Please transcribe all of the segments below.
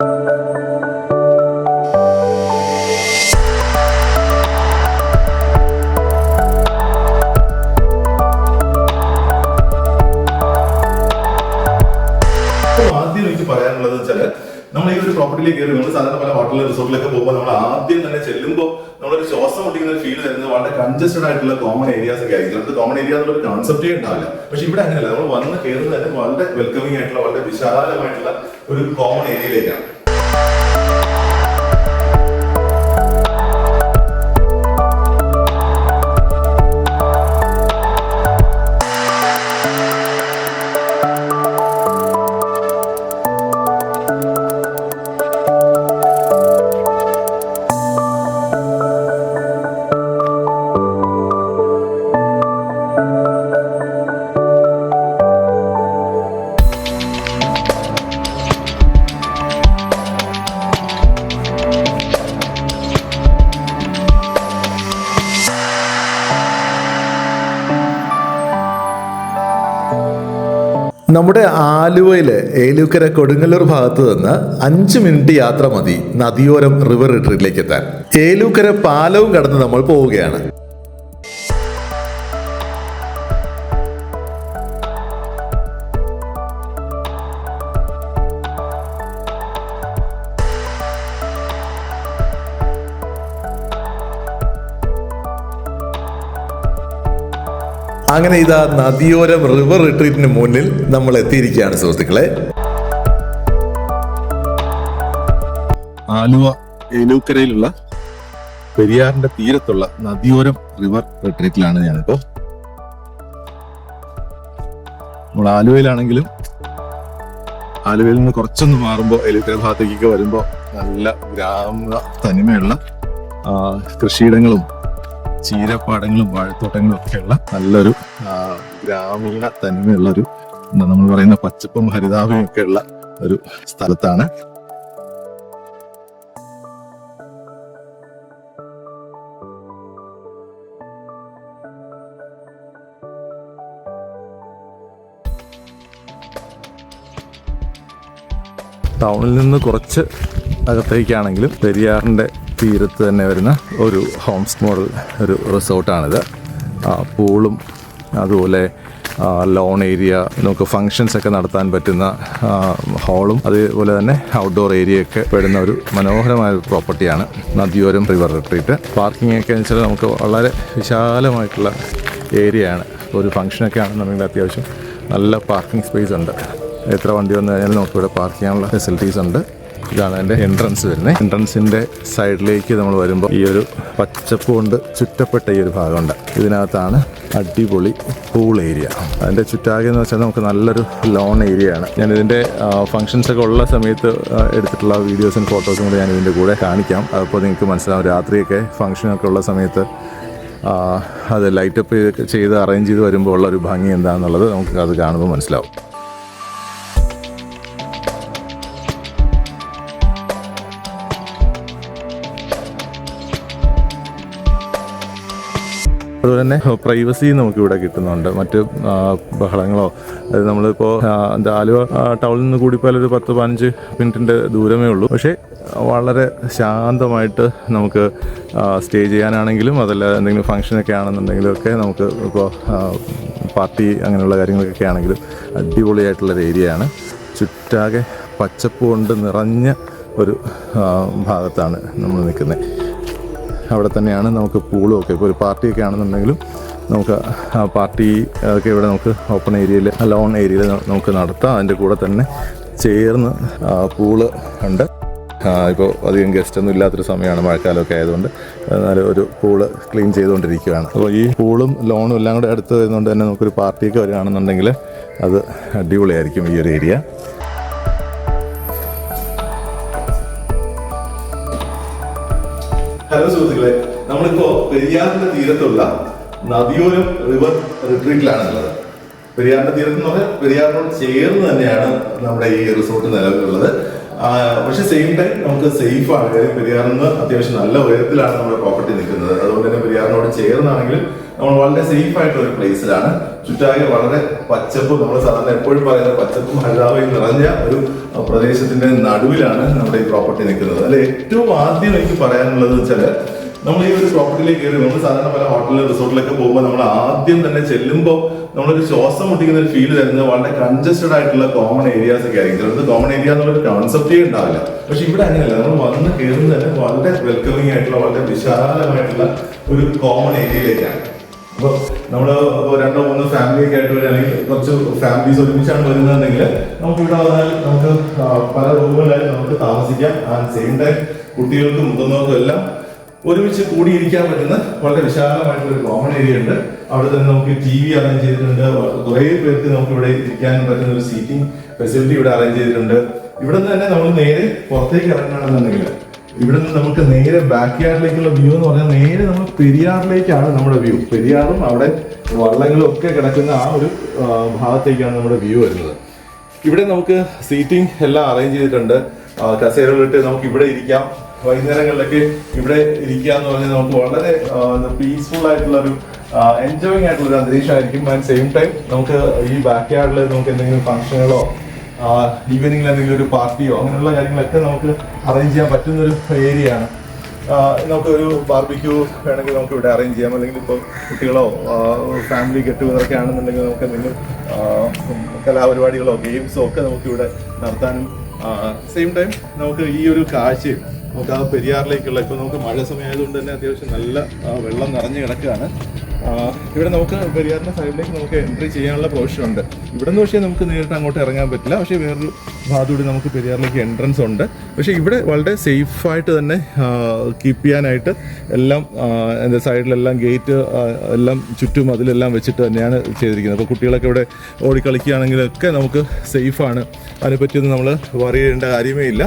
ആദ്യം എനിക്ക് പറയാനുള്ളത് വെച്ചാൽ നമ്മൾ ഈ ഒരു പ്രോപ്പർട്ടിയിലേക്ക് കയറി നമ്മൾ സാധാരണ പല ഹോട്ടലിലെ റിസോർട്ടിലൊക്കെ പോകുമ്പോൾ നമ്മൾ ആദ്യം തന്നെ ചെല്ലുമ്പോൾ നമ്മളൊരു ശ്വാസം മുട്ടിക്കുന്ന ഒരു ഫീൽ തരുന്നത് വളരെ കൺജസ്റ്റഡ് ആയിട്ടുള്ള കോമൺ ഏരിയാസ് ഒക്കെ ആയിരിക്കും. നമുക്ക് കോമൺ ഏരിയ എന്നുള്ള ഒരു കോൺസെപ്റ്റേ ഉണ്ടാവില്ല. പക്ഷെ ഇവിടെ അങ്ങനെയല്ല. നമ്മൾ വന്ന് കയറുന്നത് തന്നെ വളരെ വെൽക്കമിംഗ് ആയിട്ടുള്ള വളരെ വിശാലമായിട്ടുള്ള ഒരു കോമൺ ഏരിയയിലേക്കാണ് നമ്മുടെ ആലുവയിലെ ഏലൂക്കര കൊടുങ്ങല്ലൂർ ഭാഗത്ത് നിന്ന് അഞ്ച് മിനിറ്റ് യാത്ര മതി നദിയോരം റിവർ റിട്രീറ്റിലേക്ക് എത്താൻ. ഏലൂക്കര പാലവും കടന്ന് നമ്മൾ പോവുകയാണ്. അങ്ങനെ ഇതാ നദിയോരം റിവർ റിട്രീറ്റിന് മുന്നിൽ നമ്മൾ എത്തിയിരിക്കുകയാണ് സുഹൃത്തുക്കളെ. ആലുവ ഏനൂക്കരയിലുള്ള പെരിയാറിന്റെ തീരത്തുള്ള നദിയോരം റിവർ റിട്രീറ്റിലാണ് ഞാനിപ്പോ. നമ്മൾ ആലുവയിലാണെങ്കിലും ആലുവയിൽ നിന്ന് കുറച്ചൊന്ന് മാറുമ്പോൾ എലിത്തര ഭാഗത്തേക്കൊക്കെ വരുമ്പോൾ നല്ല ഗ്രാമ തനിമയുള്ള കൃഷിയിടങ്ങളും ചീരപ്പാടങ്ങളും വാഴത്തോട്ടങ്ങളും ഒക്കെയുള്ള നല്ലൊരു ഗ്രാമീണ തനിമയുള്ള ഒരു നമ്മൾ പറയുന്ന പച്ചപ്പും ഹരിതാപയും ഒക്കെ ഉള്ള ഒരു സ്ഥലത്താണ്. ടൗണിൽ നിന്ന് കുറച്ച് അകത്തേക്കാണെങ്കിലും പെരിയാറിന്റെ തീരത്ത് തന്നെ വരുന്ന ഒരു ഹോംസ് മോഡൽ ഒരു റിസോർട്ടാണിത്. പൂളും അതുപോലെ ലോൺ ഏരിയ നമുക്ക് ഫങ്ഷൻസ് ഒക്കെ നടത്താൻ പറ്റുന്ന ഹാളും അതേപോലെ തന്നെ ഔട്ട്ഡോർ ഏരിയ ഒക്കെ വരുന്ന ഒരു മനോഹരമായ പ്രോപ്പർട്ടിയാണ് നദിയോരം റിവർ റിട്രീറ്റ് പാർക്കിംഗ് ഒക്കെ വെച്ചാൽ നമുക്ക് വളരെ വിശാലമായിട്ടുള്ള ഏരിയയാണ് ഒരു ഫങ്ഷനൊക്കെ ആണെന്നുണ്ടെങ്കിൽ അത്യാവശ്യം നല്ല പാർക്കിംഗ് സ്പേസ് ഉണ്ട്. എത്ര വണ്ടി വന്നു കഴിഞ്ഞാലും നമുക്കിവിടെ പാർക്ക് ചെയ്യാനുള്ള ഫെസിലിറ്റീസ് ഉണ്ട്. ഇതാണ് അതിന്റെ എൻട്രൻസ് വരുന്നത് എൻട്രൻസിന്റെ സൈഡിലേക്ക് നമ്മൾ വരുമ്പോൾ ഈ ഒരു പച്ചപ്പ് കൊണ്ട് ചുറ്റപ്പെട്ട ഈ ഒരു ഭാഗമുണ്ട്. ഇതിനകത്താണ് അടിപൊളി പൂൾ ഏരിയ അതിന്റെ ചുറ്റാകെ എന്ന് വെച്ചാൽ നമുക്ക് നല്ലൊരു ലോൺ ഏരിയ ആണ്. ഞാൻ ഇതിന്റെ ഫംഗ്ഷൻസ് ഒക്കെ ഉള്ള സമയത്ത് എടുത്തിട്ടുള്ള വീഡിയോസും ഫോട്ടോസും കൂടെ ഞാൻ ഇതിന്റെ കൂടെ കാണിക്കാം. അപ്പോൾ നിങ്ങൾക്ക് മനസ്സിലാവും രാത്രിയൊക്കെ ഫംഗ്ഷനൊക്കെ ഉള്ള സമയത്ത് അത് ലൈറ്റപ്പ് ചെയ്ത് അറേഞ്ച് ചെയ്ത് വരുമ്പോൾ ഉള്ള ഒരു ഭംഗി എന്താണെന്നുള്ളത് നമുക്ക് അത് കാണുമ്പോൾ മനസ്സിലാവും. അതുപോലെ തന്നെ പ്രൈവസി നമുക്ക് ഇവിടെ കിട്ടുന്നുണ്ട്. മറ്റ് ബഹളങ്ങളോ അത് നമ്മളിപ്പോൾ എന്താ ആലുവ ടൗണിൽ നിന്ന് കൂടിപ്പോയാൽ ഒരു പത്ത് പതിനഞ്ച് മിനിറ്റിന്റെ ദൂരമേ ഉള്ളൂ. പക്ഷേ വളരെ ശാന്തമായിട്ട് നമുക്ക് സ്റ്റേ ചെയ്യാനാണെങ്കിലും അതല്ല എന്തെങ്കിലും ഫംഗ്ഷനൊക്കെ ആണെന്നുണ്ടെങ്കിലും ഒക്കെ നമുക്ക് ഇപ്പോൾ പാർട്ടി അങ്ങനെയുള്ള കാര്യങ്ങളൊക്കെ ആണെങ്കിലും അടിപൊളിയായിട്ടുള്ളൊരു ഏരിയയാണ് ചുറ്റാകെ പച്ചപ്പ് കൊണ്ട് നിറഞ്ഞ ഒരു ഭാഗത്താണ് നമ്മൾ നിൽക്കുന്നത്. അവിടെ തന്നെയാണ് നമുക്ക് പൂളും ഒക്കെ. ഇപ്പോൾ ഒരു പാർട്ടിയൊക്കെ ആണെന്നുണ്ടെങ്കിലും നമുക്ക് ആ പാർട്ടി ഒക്കെ ഇവിടെ നമുക്ക് ഓപ്പൺ ഏരിയയിൽ ലോൺ ഏരിയയിൽ നമുക്ക് നടത്താം. അതിന്റെ കൂടെ തന്നെ ചേർന്ന് പൂൾ ഉണ്ട്. ഇപ്പോൾ അധികം ഗസ്റ്റ് ഒന്നും ഇല്ലാത്തൊരു സമയമാണ് മഴക്കാലമൊക്കെ ആയതുകൊണ്ട്. എന്നാലും ഒരു പൂൾ ക്ലീൻ ചെയ്തുകൊണ്ടിരിക്കുകയാണ്. അപ്പോൾ ഈ പൂളും ലോണും എല്ലാം കൂടെ അടുത്ത് വരുന്നതുകൊണ്ട് തന്നെ നമുക്കൊരു പാർട്ടിയൊക്കെ വരികയാണെന്നുണ്ടെങ്കിൽ അത് അടിപൊളിയായിരിക്കും ഈ ഒരു ഏരിയ ഹലോ സുഹൃത്തുക്കളെ നമ്മളിപ്പോ പെരിയാറിന്റെ തീരത്തുള്ള നദിയോരം റിവർ റിട്രീറ്റിലാണ് ഉള്ളത് പെരിയാറിന്റെ തീരത്ത് എന്ന് പറഞ്ഞാൽ പെരിയാറിനോട് ചേർന്ന് തന്നെയാണ് നമ്മുടെ ഈ റിസോർട്ട് നിലവിലുള്ളത്. പക്ഷെ സെയിം ടൈം നമുക്ക് സേഫ് ആണ്. കാര്യം പെരിയാറിൽ നിന്ന് അത്യാവശ്യം നല്ല ഉയരത്തിലാണ് നമ്മുടെ പ്രോപ്പർട്ടി നിൽക്കുന്നത്. അതുകൊണ്ട് തന്നെ പെരിയാറിനോട് ചേർന്നാണെങ്കിലും നമ്മൾ വളരെ സേഫ് ആയിട്ടുള്ള ഒരു പ്ലേസിലാണ് ചുറ്റാകെ വളരെ പച്ചപ്പ് നമ്മൾ സാധാരണ എപ്പോഴും പറയുന്ന പച്ചപ്പും ഹരിതാവയും നിറഞ്ഞ ഒരു പ്രദേശത്തിന്റെ നടുവിലാണ് നമ്മുടെ ഈ പ്രോപ്പർട്ടി നിൽക്കുന്നത്. അല്ലെ? ഏറ്റവും ആദ്യം എനിക്ക് പറയാനുള്ളത് വെച്ചാൽ നമ്മൾ ഈ ഒരു പ്രോപ്പർട്ടിയിലേക്ക് കയറി നമ്മൾ സാധാരണ പല ഹോട്ടലിലും റിസോർട്ടിലൊക്കെ പോകുമ്പോൾ നമ്മൾ ആദ്യം തന്നെ ചെല്ലുമ്പോൾ നമ്മളൊരു ശ്വാസം മുട്ടിക്കുന്ന ഒരു ഫീൽ തരുന്നത് വളരെ കൺജസ്റ്റഡ് ആയിട്ടുള്ള കോമൺ ഏരിയാസ് ഒക്കെ ആയിരിക്കും. ചിലത് കോമൺ ഏരിയ എന്നുള്ളൊരു കോൺസെപ്റ്റേ ഉണ്ടാവില്ല. പക്ഷെ ഇവിടെ അങ്ങനെയല്ല. നമ്മൾ വന്ന് കയറുന്നത് വളരെ വെൽക്കമിങ് ആയിട്ടുള്ള വളരെ വിശാലമായിട്ടുള്ള ഒരു കോമൺ ഏരിയയിലേക്കാണ് അപ്പോൾ നമ്മൾ രണ്ടോ മൂന്നോ ഫാമിലി ഒക്കെ ആയിട്ട് വരികയാണെങ്കിൽ കുറച്ച് ഫാമിലീസ് ഒരുമിച്ചാണ് വരുന്നതെങ്കിൽ നമുക്ക് ഇവിടെ വന്നാൽ നമുക്ക് പല റൂമുകളിലായി നമുക്ക് താമസിക്കാം. ആൻഡ് സെയിം ടൈം കുട്ടികൾക്കും മുതിർന്നവർക്കും എല്ലാം ഒരുമിച്ച് കൂടിയിരിക്കാൻ പറ്റുന്ന വളരെ വിശാലമായിട്ടുള്ള ഒരു കോമൺ ഏരിയ ഉണ്ട്. അവിടെ തന്നെ നമുക്ക് ടി വി അറേഞ്ച് ചെയ്തിട്ടുണ്ട്. കുറേ പേർക്ക് നമുക്ക് ഇവിടെ ഇരിക്കാൻ പറ്റുന്ന ഒരു സീറ്റിംഗ് ഫെസിലിറ്റി ഇവിടെ അറേഞ്ച് ചെയ്തിട്ടുണ്ട്. ഇവിടെ നിന്ന് തന്നെ നമ്മൾ നേരെ പുറത്തേക്ക് ഇറങ്ങണമെന്നുണ്ടെങ്കിൽ ഇവിടെ നിന്ന് നമുക്ക് നേരെ ബാക്ക് യാർഡിലേക്കുള്ള വ്യൂ എന്ന് പറഞ്ഞാൽ നേരെ നമ്മൾ പെരിയാറിലേക്കാണ് നമ്മുടെ വ്യൂ പെരിയാറും അവിടെ വള്ളങ്ങളും ഒക്കെ കിടക്കുന്ന ആ ഒരു ഭാഗത്തേക്കാണ് നമ്മുടെ വ്യൂ വരുന്നത്. ഇവിടെ നമുക്ക് സീറ്റിംഗ് എല്ലാം അറേഞ്ച് ചെയ്തിട്ടുണ്ട്. കസേരകളിട്ട് നമുക്ക് ഇവിടെ ഇരിക്കാം. വൈകുന്നേരങ്ങളിലൊക്കെ ഇവിടെ ഇരിക്കുക എന്ന് പറഞ്ഞാൽ നമുക്ക് വളരെ പീസ്ഫുൾ ആയിട്ടുള്ള ഒരു എൻജോയിങ് ആയിട്ടുള്ള ഒരു അന്തരീക്ഷമായിരിക്കും. ആൻഡ് സെയിം ടൈം നമുക്ക് ഈ ബാക്ക് യാർഡിൽ നമുക്ക് എന്തെങ്കിലും ഫംഗ്ഷനുകളോ ഈവനിങ്ങിൽ എന്തെങ്കിലും ഒരു പാർട്ടിയോ അങ്ങനെയുള്ള കാര്യങ്ങളൊക്കെ നമുക്ക് അറേഞ്ച് ചെയ്യാൻ പറ്റുന്ന ഒരു ഏരിയ ആണ്. നമുക്ക് ഒരു ബാർബിക്യൂ വേണമെങ്കിൽ നമുക്ക് ഇവിടെ അറേഞ്ച് ചെയ്യാം. അല്ലെങ്കിൽ ഇപ്പോൾ കുട്ടികളോ ഫാമിലി ഗെറ്റ് ടുഗതറൊക്കെ ആണെന്നുണ്ടെങ്കിൽ നമുക്ക് എന്തെങ്കിലും കലാപരിപാടികളോ ഗെയിംസോ ഒക്കെ നമുക്ക് ഇവിടെ നടത്താനും സെയിം ടൈം നമുക്ക് ഈ ഒരു കാഴ്ചയും നമുക്ക് ആ പെരിയാറിലേക്കുള്ള ഇപ്പോൾ നമുക്ക് മഴ സമയമായതുകൊണ്ട് തന്നെ അത്യാവശ്യം നല്ല വെള്ളം നിറഞ്ഞു കിടക്കുകയാണ്. ഇവിടെ നമുക്ക് പെരിയാറിന്റെ സൈഡിലേക്ക് നമുക്ക് എൻട്രി ചെയ്യാനുള്ള പ്രൊവിഷൻ ഉണ്ട്. ഇവിടെ നിന്ന് പക്ഷേ നമുക്ക് നേരിട്ട് അങ്ങോട്ട് ഇറങ്ങാൻ പറ്റില്ല. പക്ഷേ വേറൊരു ഭാഗത്തൂടി നമുക്ക് പെരിയാറിലേക്ക് എൻട്രൻസ് ഉണ്ട്. പക്ഷേ ഇവിടെ വളരെ സേഫായിട്ട് തന്നെ കീപ്പ് ചെയ്യാനായിട്ട് എല്ലാം എന്റെ സൈഡിലെല്ലാം ഗേറ്റ് എല്ലാം ചുറ്റും അതിലെല്ലാം വെച്ചിട്ട് തന്നെയാണ് ചെയ്തിരിക്കുന്നത്. അപ്പോൾ കുട്ടികളൊക്കെ ഇവിടെ ഓടിക്കളിക്കുകയാണെങ്കിലൊക്കെ നമുക്ക് സേഫാണ് അതിനെപ്പറ്റിയൊന്നും നമ്മൾ വറി ചെയ്യേണ്ട കാര്യമേ ഇല്ല.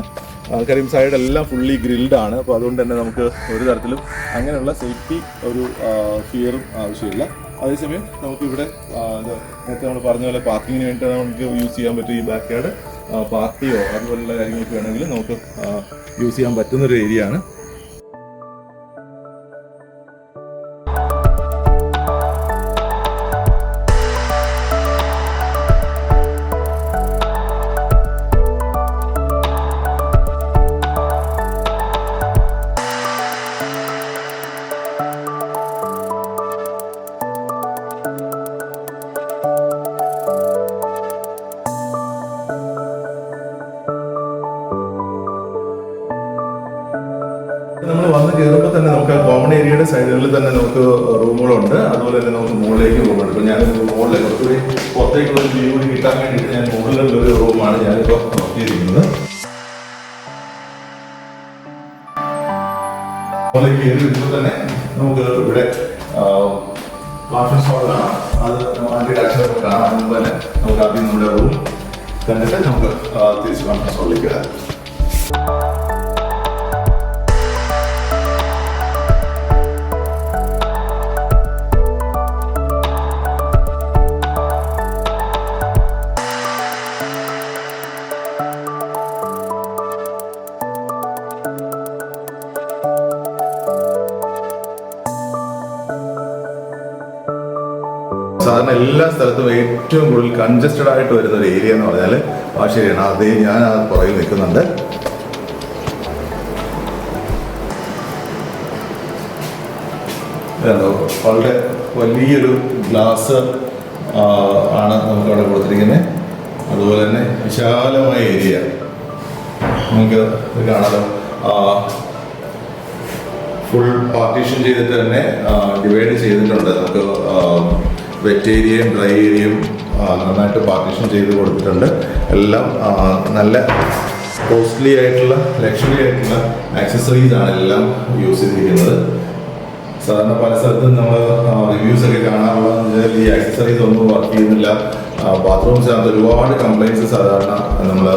ആ, കാര്യം സൈഡ് എല്ലാം ഫുള്ളി ഗ്രിൽഡ് ആണ്. അപ്പോൾ അതുകൊണ്ട് തന്നെ നമുക്ക് ഒരു തരത്തിലും അങ്ങനെയുള്ള സേഫ്റ്റി ഒരു ഫിയറും ആവശ്യമില്ല. അതേസമയം നമുക്ക് ഇവിടെ നേരത്തെ നമ്മൾ പറഞ്ഞ പോലെ പാർക്കിങ്ങിന് വേണ്ടി നമുക്ക് യൂസ് ചെയ്യാൻ പറ്റും ഈ ബാക്ക് യാർഡ് പാർട്ടിയോ അതുപോലുള്ള കാര്യങ്ങൾക്ക് വേണമെങ്കിൽ നമുക്ക് യൂസ് ചെയ്യാൻ പറ്റുന്ന ഒരു ഏരിയ ആണ്. കൂടി കിട്ടാൻ വേണ്ടിയിട്ട് ഞാൻ മുകളിലുള്ള ഒരു റൂമാണ് ഞാനിപ്പോൾ നോക്കിയിരിക്കുന്നത്. തന്നെ നമുക്ക് ഇവിടെ കോൺഫറൻസ് സ്റ്റോൾ കാണാം. അത് അതിന്റെ അക്ഷരം കാണാം മുമ്പ് തന്നെ നമുക്ക് ആദ്യം നമ്മുടെ റൂം കണ്ടിട്ട് നമുക്ക് തിരിച്ച് കോൺഫറൻസ് ഹോളിലേക്ക് വരാം. സാധാരണ എല്ലാ സ്ഥലത്തും ഏറ്റവും കൂടുതൽ കൺജസ്റ്റഡ് ആയിട്ട് വരുന്ന ഒരു ഏരിയ എന്ന് പറഞ്ഞാൽ വാശേരിയാണ് അതേ ഞാൻ ആ പുറകിൽ നിൽക്കുന്നുണ്ട്? വളരെ വലിയൊരു ഗ്ലാസ് ആണ് നമുക്ക് അവിടെ കൊടുത്തിരിക്കുന്നത് അതുപോലെ തന്നെ വിശാലമായ ഏരിയ നമുക്ക് കാണാലോ? ഫുൾ പാർട്ടീഷൻ ചെയ്തിട്ട് തന്നെ ഡിവൈഡ് ചെയ്തിട്ടുണ്ട്. നമുക്ക് വെറ്റ് ഏരിയയും ഡ്രൈ ഏരിയയും നന്നായിട്ട് പാർട്ടീഷൻ ചെയ്ത് കൊടുത്തിട്ടുണ്ട്. എല്ലാം നല്ല കോസ്റ്റ്ലി ആയിട്ടുള്ള ലക്ഷറി ആയിട്ടുള്ള ആക്സസറീസ് ആണ് എല്ലാം യൂസ് ചെയ്തിരിക്കുന്നത്. സാധാരണ പല സ്ഥലത്തും നമ്മൾ റിവ്യൂസ് ഒക്കെ കാണാറുള്ളതെന്ന് വെച്ചാൽ ഈ ആക്സസറീസ് ഒന്നും വർക്ക് ചെയ്യുന്നില്ല. ബാത്റൂംസിനകത്ത് ഒരുപാട് കംപ്ലൈൻസ് സാധാരണ നമ്മൾ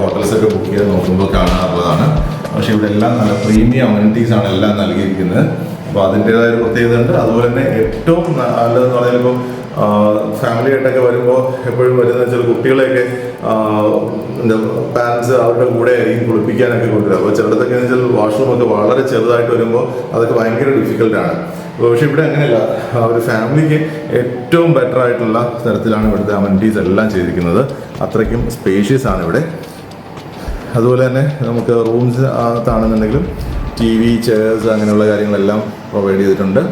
ഹോട്ടൽസ് ഒക്കെ ബുക്ക് ചെയ്ത് നോക്കുമ്പോൾ കാണാറുള്ളതാണ്. പക്ഷേ ഇവിടെ എല്ലാം നല്ല പ്രീമിയം അമ്യൂണിറ്റീസ് ആണ് എല്ലാം നൽകിയിരിക്കുന്നത്. അപ്പോൾ അതിന്റെതായ ഒരു പ്രത്യേകത ഉണ്ട് അതുപോലെ തന്നെ ഏറ്റവും നല്ലതെന്ന് പറഞ്ഞാൽ ഫാമിലി ആയിട്ടൊക്കെ വരുമ്പോൾ എപ്പോഴും വരുന്ന ചില കുട്ടികളെയൊക്കെ എന്താ പാരൻസ് അവരുടെ കൂടെ ഈ കുളിപ്പിക്കാനൊക്കെ കൊണ്ടുവരും. അപ്പോൾ ചിലടത്തൊക്കെ വെച്ചാൽ വാഷ്റൂം ഒക്കെ വളരെ ചെറുതായിട്ട് വരുമ്പോൾ അതൊക്കെ ഭയങ്കര ഡിഫിക്കൽട്ടാണ് പക്ഷേ ഇവിടെ അങ്ങനെയല്ല. ഒരു ഫാമിലിക്ക് ഏറ്റവും ബെറ്റർ ആയിട്ടുള്ള തരത്തിലാണ് ഇവിടുത്തെ അമനിറ്റീസ് എല്ലാം ചെയ്തിരിക്കുന്നത്. അത്രയ്ക്കും സ്പേഷ്യസ് ആണ് ഇവിടെ. അതുപോലെ തന്നെ നമുക്ക് റൂംസ് അകത്താണെന്നുണ്ടെങ്കിലും ടി വി ചെയർസ് അങ്ങനെയുള്ള കാര്യങ്ങളെല്ലാം പ്രൊവൈഡ് ചെയ്തിട്ടുണ്ട്.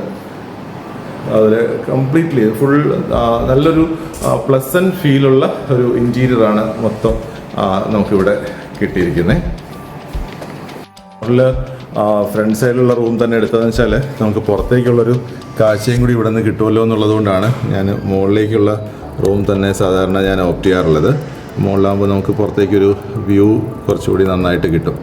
അതിൽ കംപ്ലീറ്റ്ലി ഫുൾ നല്ലൊരു പ്ലസന്റ് ഫീലുള്ള ഒരു ഇന്റീരിയറാണ് മൊത്തം നമുക്കിവിടെ കിട്ടിയിരിക്കുന്നത് ഫ്രണ്ട് സൈഡിലുള്ള റൂം തന്നെ എടുത്തതെന്ന് വെച്ചാൽ നമുക്ക് പുറത്തേക്കുള്ളൊരു കാഴ്ചയും കൂടി ഇവിടെ നിന്ന് കിട്ടുമല്ലോ എന്നുള്ളത് കൊണ്ടാണ് ഞാൻ മുകളിലേക്കുള്ള റൂം തന്നെ സാധാരണ ഞാൻ ഓപ്റ്റ് ചെയ്യാറുള്ളത്. മുകളിലാകുമ്പോൾ നമുക്ക് പുറത്തേക്കൊരു വ്യൂ കുറച്ചുകൂടി നന്നായിട്ട് കിട്ടും.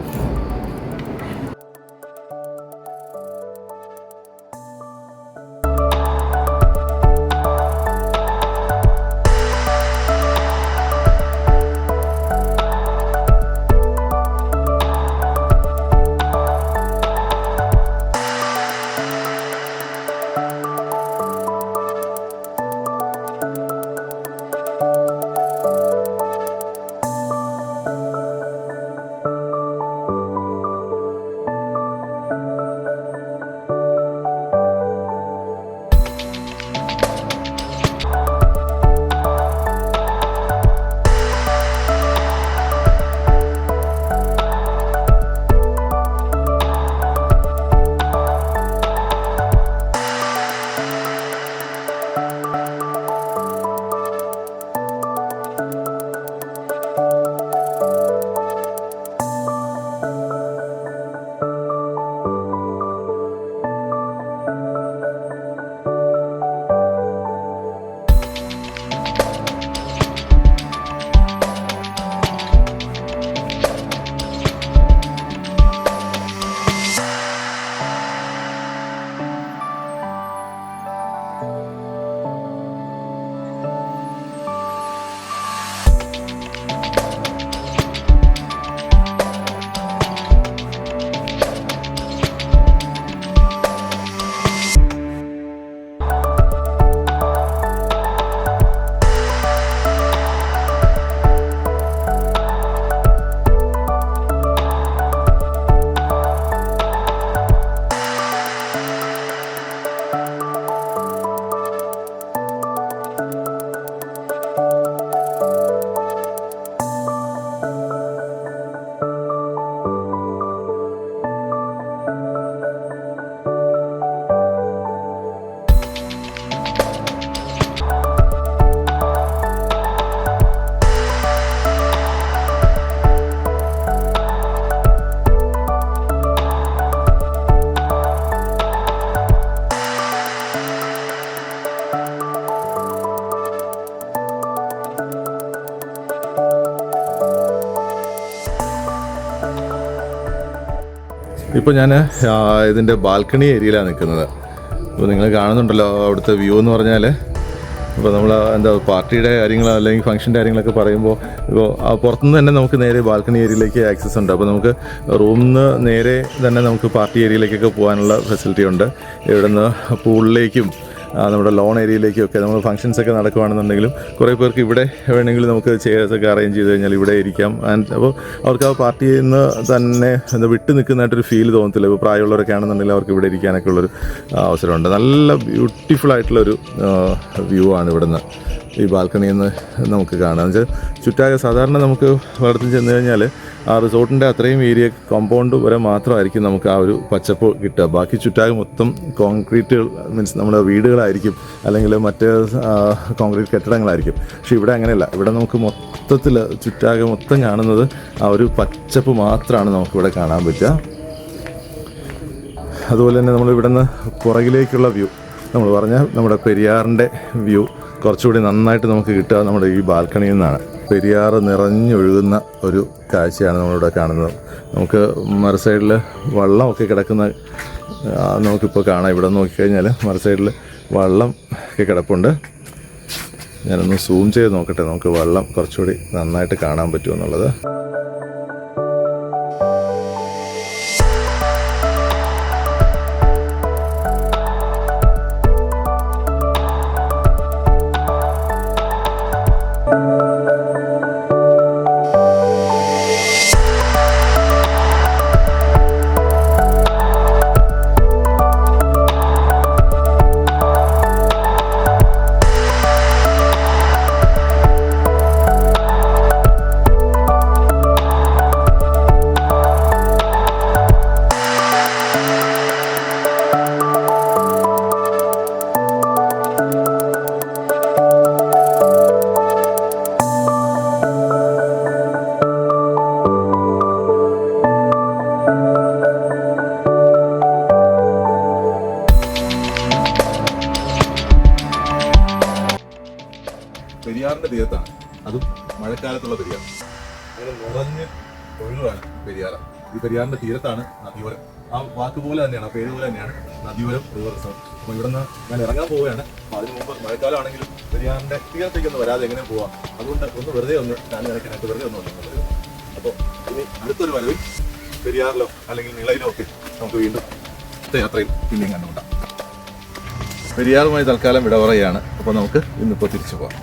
ഇപ്പോൾ ഞാൻ ഇതിന്റെ ബാൽക്കണി ഏരിയയിലാണ് നിൽക്കുന്നത് അപ്പോൾ നിങ്ങൾ കാണുന്നുണ്ടല്ലോ അവിടുത്തെ വ്യൂ എന്ന് പറഞ്ഞാൽ അപ്പോൾ നമ്മൾ എന്താ പാർട്ടിയുടെ കാര്യങ്ങൾ അല്ലെങ്കിൽ ഫംഗ്ഷന്റെ കാര്യങ്ങളൊക്കെ പറയുമ്പോൾ ഇപ്പോൾ പുറത്തുനിന്ന് തന്നെ നമുക്ക് നേരെ ബാൽക്കണി ഏരിയയിലേക്ക് ആക്സസ് ഉണ്ട്. അപ്പോൾ നമുക്ക് റൂമിൽ നിന്ന് നേരെ തന്നെ നമുക്ക് പാർട്ടി ഏരിയയിലേക്കൊക്കെ പോകാനുള്ള ഫെസിലിറ്റി ഉണ്ട്. ഇവിടുന്ന് പൂളിലേക്കും നമ്മുടെ ലോൺ ഏരിയയിലേക്കൊക്കെ നമ്മൾ ഫംഗ്ഷൻസ് ഒക്കെ നടക്കുകയാണെന്നുണ്ടെങ്കിലും കുറേ പേർക്ക് ഇവിടെ വേണമെങ്കിൽ നമുക്ക് ചെയർസ് ഒക്കെ അറേഞ്ച് ചെയ്ത് കഴിഞ്ഞാൽ ഇവിടെ ഇരിക്കാം. ആൻഡ് അപ്പോൾ അവർക്ക് ആ പാർട്ടിയിൽ നിന്ന് തന്നെ എന്താ വിട്ടു നിൽക്കുന്നതായിട്ടൊരു ഫീൽ തോന്നത്തില്ല. ഇപ്പോൾ പ്രായമുള്ളവരൊക്കെ ആണെന്നുണ്ടെങ്കിൽ അവർക്ക് ഇവിടെ ഇരിക്കാനൊക്കെ ഉള്ളൊരു അവസരമുണ്ട്. നല്ല ബ്യൂട്ടിഫുൾ ആയിട്ടുള്ളൊരു വ്യൂ ആണ് ഇവിടുന്ന്. ഈ ബാൽക്കണിയിൽ നിന്ന് നമുക്ക് കാണാം. എന്ന് വെച്ചാൽ ചുറ്റാകെ സാധാരണ നമുക്ക് വളർത്തി ചെന്ന് കഴിഞ്ഞാൽ ആ റിസോർട്ടിന്റെ അത്രയും ഏരിയ കോമ്പൗണ്ട് വരെ മാത്രമായിരിക്കും നമുക്ക് ആ ഒരു പച്ചപ്പ് കിട്ടുക. ബാക്കി ചുറ്റാകെ മൊത്തം കോൺക്രീറ്റ് മീൻസ് നമ്മുടെ വീടുകളായിരിക്കും അല്ലെങ്കിൽ മറ്റ് കോൺക്രീറ്റ് കെട്ടിടങ്ങളായിരിക്കും. പക്ഷെ ഇവിടെ അങ്ങനെയല്ല. ഇവിടെ നമുക്ക് മൊത്തത്തിൽ ചുറ്റാകെ മൊത്തം കാണുന്നത് ആ ഒരു പച്ചപ്പ് മാത്രമാണ് നമുക്കിവിടെ കാണാൻ പറ്റുക. അതുപോലെ തന്നെ നമ്മൾ ഇവിടുന്ന് പുറകിലേക്കുള്ള വ്യൂ. നമ്മൾ പറഞ്ഞ നമ്മുടെ പെരിയാറിന്റെ വ്യൂ കുറച്ചുകൂടി നന്നായിട്ട് നമുക്ക് കിട്ടുക നമ്മുടെ ഈ ബാൽക്കണിയിൽ നിന്നാണ്. പെരിയാർ നിറഞ്ഞൊഴുകുന്ന ഒരു കാഴ്ചയാണ് നമ്മളിവിടെ കാണുന്നത്. നമുക്ക് മറ സൈഡിൽ വള്ളമൊക്കെ കിടക്കുന്ന നമുക്കിപ്പോൾ കാണാം. ഇവിടെ നോക്കിക്കഴിഞ്ഞാൽ മറ സൈഡിൽ വള്ളം ഒക്കെ കിടപ്പുണ്ട്. ഞാനൊന്ന് സൂം ചെയ്ത് നോക്കട്ടെ. നമുക്ക് വെള്ളം കുറച്ചുകൂടി നന്നായിട്ട് കാണാൻ പറ്റുമെന്നുള്ളത് മഴക്കാലത്തുള്ള പെരിയാർ. അങ്ങനെ നിറഞ്ഞ് ഒഴുകാണ് പെരിയാർ. ഈ പെരിയാറിന്റെ തീരത്താണ് നദിയോരം. ആ വാക്ക് പോലെ തന്നെയാണ് ആ പേര് പോലെ തന്നെയാണ് നദിയോരം റിവർ റിസോർട്ട് ഇവിടെ നിന്ന് ഞാൻ ഇറങ്ങാൻ പോവുകയാണ്. അപ്പോൾ അതിന് മുമ്പ് മഴക്കാലമാണെങ്കിലും പെരിയാറിന്റെ തീരത്തേക്ക് ഒന്ന് വരാതെ എങ്ങനെ പോവാം? അതുകൊണ്ട് ഒന്ന് വെറുതെ ഒന്ന് ഞാൻ നിനക്കിനകത്ത് വെറുതെ ഒന്ന് വന്നു അപ്പോൾ ഇനി അടുത്തൊരു വരവിൽ പെരിയാറിലോ അല്ലെങ്കിൽ നിളയിലോ ഒക്കെ നമുക്ക് വീണ്ടും യാത്രയിൽ പിന്നെയും കണ്ടുകൊണ്ടാം പെരിയാറുമായി തൽക്കാലം വിട അപ്പൊ നമുക്ക് ഇന്നിപ്പോ തിരിച്ചു പോകാം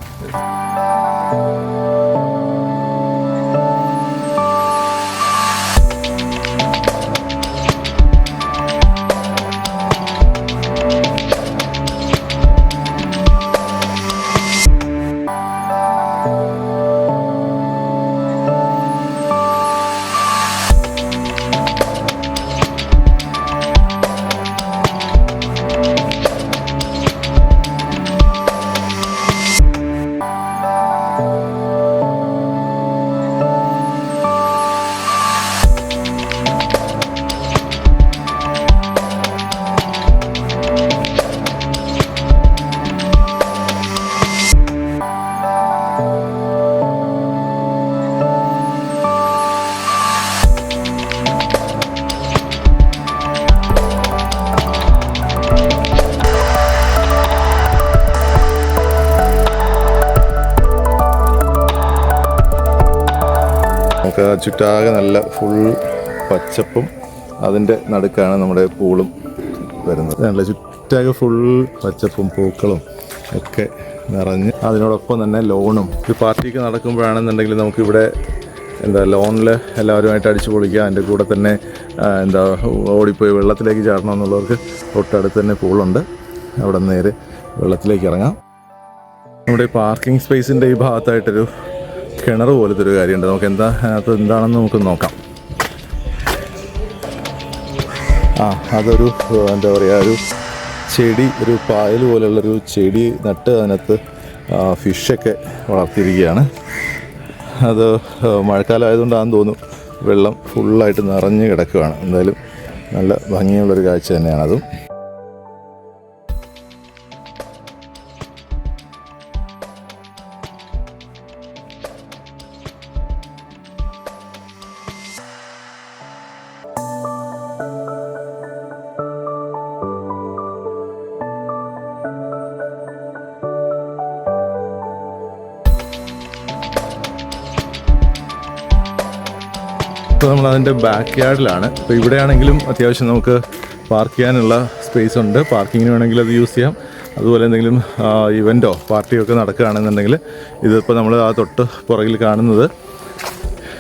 ചുറ്റാകെ നല്ല ഫുൾ പച്ചപ്പും അതിന്റെ നടുക്കാണ് നമ്മുടെ പൂളും വരുന്നത്. നല്ല ചുറ്റാകെ ഫുൾ പച്ചപ്പും പൂക്കളും ഒക്കെ നിറഞ്ഞ് അതിനോടൊപ്പം തന്നെ ലോണും. ഒരു പാർട്ടിക്ക് നടക്കുമ്പോഴാണെന്നുണ്ടെങ്കിൽ നമുക്കിവിടെ എന്താ ലോണിൽ എല്ലാവരുമായിട്ട് അടിച്ചു പൊളിക്കുക അതിന്റെ കൂടെ തന്നെ എന്താ ഓടിപ്പോയി വെള്ളത്തിലേക്ക് ചാടണം എന്നുള്ളവർക്ക് തൊട്ടടുത്ത് തന്നെ പൂളുണ്ട്. അവിടെ നേരെ വെള്ളത്തിലേക്ക് ഇറങ്ങാം. നമ്മുടെ പാർക്കിംഗ് സ്പേസിന്റെ ഈ ഭാഗത്തായിട്ടൊരു കിണർ പോലത്തെ ഒരു കാര്യമുണ്ട്. നമുക്ക് എന്താ അതിനകത്ത് എന്താണെന്ന് നമുക്ക് നോക്കാം. ആ അതൊരു എന്താ പറയുക ഒരു ചെടി ഒരു പായൽ പോലെയുള്ളൊരു ചെടി നട്ട് അതിനകത്ത് ഫിഷൊക്കെ വളർത്തിയിരിക്കുകയാണ്. അത് മഴക്കാലമായതുകൊണ്ടാണെന്ന് തോന്നുന്നു വെള്ളം ഫുള്ളായിട്ട് നിറഞ്ഞ് കിടക്കുകയാണ്. എന്തായാലും നല്ല ഭംഗിയുള്ളൊരു കാഴ്ച തന്നെയാണതും ബാക്ക് യാർഡിലാണ് ഇവിടെ ഇവിടെയാണെങ്കിലും അത്യാവശ്യം നമുക്ക് പാർക്ക് ചെയ്യാനുള്ള സ്പേസ് ഉണ്ട്. പാർക്കിങ്ങിന് വേണമെങ്കിൽ അത് യൂസ് ചെയ്യാം. അതുപോലെ എന്തെങ്കിലും ഇവന്റോ പാർട്ടിയോ ഒക്കെ നടക്കുകയാണെന്നുണ്ടെങ്കിൽ ഇതിപ്പോൾ നമ്മൾ ആ തൊട്ട് പുറകിൽ കാണുന്നത്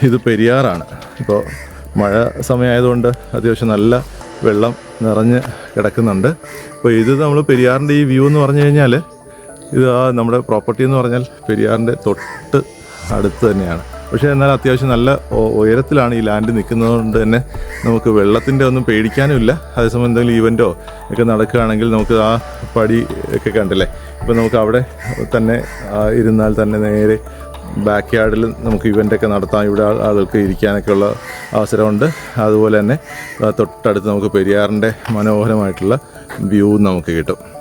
ഇത് പെരിയാറാണ്. ഇപ്പോൾ മഴ സമയമായതുകൊണ്ട് അത്യാവശ്യം നല്ല വെള്ളം നിറഞ്ഞ് കിടക്കുന്നുണ്ട്. അപ്പോൾ ഇത് നമ്മൾ പെരിയാറിന്റെ ഈ വ്യൂ എന്ന് പറഞ്ഞു കഴിഞ്ഞാൽ ഇത് ആ നമ്മുടെ പ്രോപ്പർട്ടി എന്ന് പറഞ്ഞാൽ പെരിയാറിന്റെ തൊട്ട് അടുത്ത് തന്നെയാണ്. പക്ഷേ എന്നാൽ അത്യാവശ്യം നല്ല ഉയരത്തിലാണ് ഈ ലാൻഡ് നിൽക്കുന്നതുകൊണ്ട് തന്നെ നമുക്ക് വെള്ളത്തിന്റെ ഒന്നും പേടിക്കാനുമില്ല. അതേസമയം എന്തെങ്കിലും ഈവന്റോ ഒക്കെ നടക്കുകയാണെങ്കിൽ നമുക്ക് ആ പടി ഒക്കെ കണ്ടില്ലേ? ഇപ്പോൾ നമുക്ക് അവിടെ തന്നെ ഇരുന്നാൽ തന്നെ നേരെ ബാക്ക് യാർഡിൽ നമുക്ക് ഇവന്റൊക്കെ നടത്താം. ഇവിടെ ആളുകൾക്ക് ഇരിക്കാനൊക്കെ ഉള്ള അവസരമുണ്ട്. അതുപോലെ തന്നെ തൊട്ടടുത്ത് നമുക്ക് പെരിയാറിന്റെ മനോഹരമായിട്ടുള്ള വ്യൂ നമുക്ക് കിട്ടും.